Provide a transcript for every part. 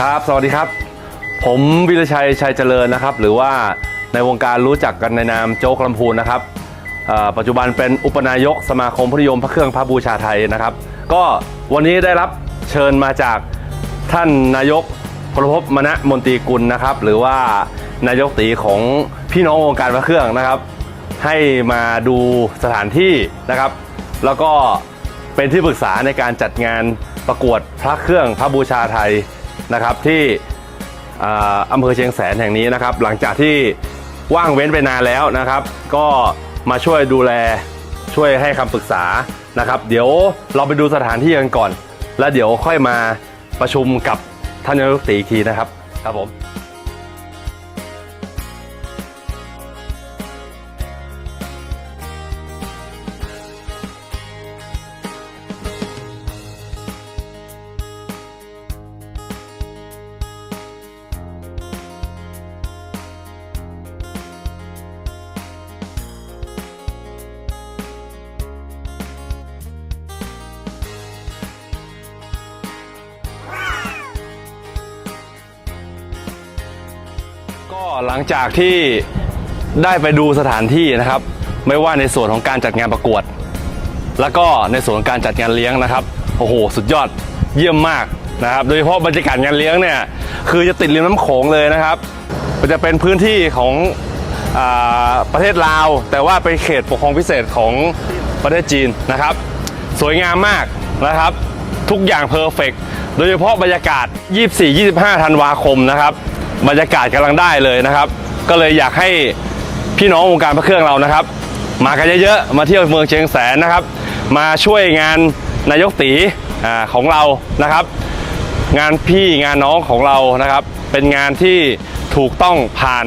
ครับ สวัสดีครับ ผมวิรชัยชัยเจริญนะครับ หรือว่าในวงการรู้จักกันในนามโจ๊กลำพูนนะครับปัจจุบันเป็นอุปนายกสมาคมพระนิยมพระเครื่องพระบูชาไทยนะครับ ก็วันนี้ได้รับเชิญมาจากท่านนายกพลภพมณมนตรีกุลนะครับ หรือว่านายกตีของพี่น้องวงการพระเครื่องนะครับ ให้มาดูสถานที่นะครับ แล้วก็เป็นที่ปรึกษาในการจัดงานประกวดพระเครื่องพระบูชาไทย นะครับที่อำเภอเชียงแสนแห่งนี้นะครับ หลังจากที่ว่างเว้นไปนานแล้วนะครับ ก็มาช่วยดูแลช่วยให้คำปรึกษานะครับ เดี๋ยวเราไปดูสถานที่กันก่อน แล้วเดี๋ยวค่อยมาประชุมกับท่านนายกตีอีกทีนะครับ ครับผม ก็หลังจากที่ได้ไปดูสถานที่นะครับ ไม่ว่าในส่วนของการจัดงานประกวด แล้วก็ในส่วนของการจัดงานเลี้ยงนะครับโอ้โห สุดยอดเยี่ยมมากนะครับโดยเฉพาะบรรยากาศงานเลี้ยงเนี่ยคือจะติดริมน้ำโขงเลยนะครับมันจะเป็นพื้นที่ของอประเทศลาว แต่ว่าเป็นเขตปกครองพิเศษของประเทศจีนนะครับ สวยงามมากนะครับ ทุกอย่างเพอร์เฟกโดยเฉพาะบรรยากาศ 24-25 ธันวาคมนะครับ บรรยากาศกำลังได้เลยนะครับ ก็เลยอยากให้พี่น้องวงการพระเครื่องเรานะครับ มากันเยอะๆมาเที่ยวเมืองเชียงแสนนะครับ มาช่วยงานนายกตีอของเรานะครับ งานพี่งานน้องของเรานะครับ เป็นงานที่ถูกต้องผ่าน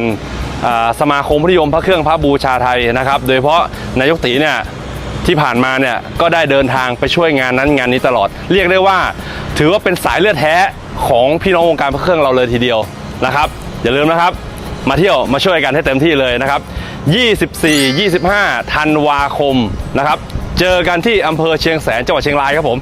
สมาคมพิยมพระเครื่องพระบูชาไทยนะครับ โดยเฉพาะนายกตีเนี่ยที่ผ่านมาเนี่ยก็ได้เดินทางไปช่วยงานนั้นงานนี้ตลอด เรียกได้ว่า ถือว่าเป็นสายเลือดแท้ของพี่น้องวงการพระเครื่องเราเลยทีเดียว นะครับ อย่าลืมนะครับ มาเที่ยวมาช่วยกันให้เต็มที่เลยนะครับ 24 25 ธันวาคมนะครับ เจอกันที่อำเภอเชียงแสนจังหวัดเชียงรายครับผม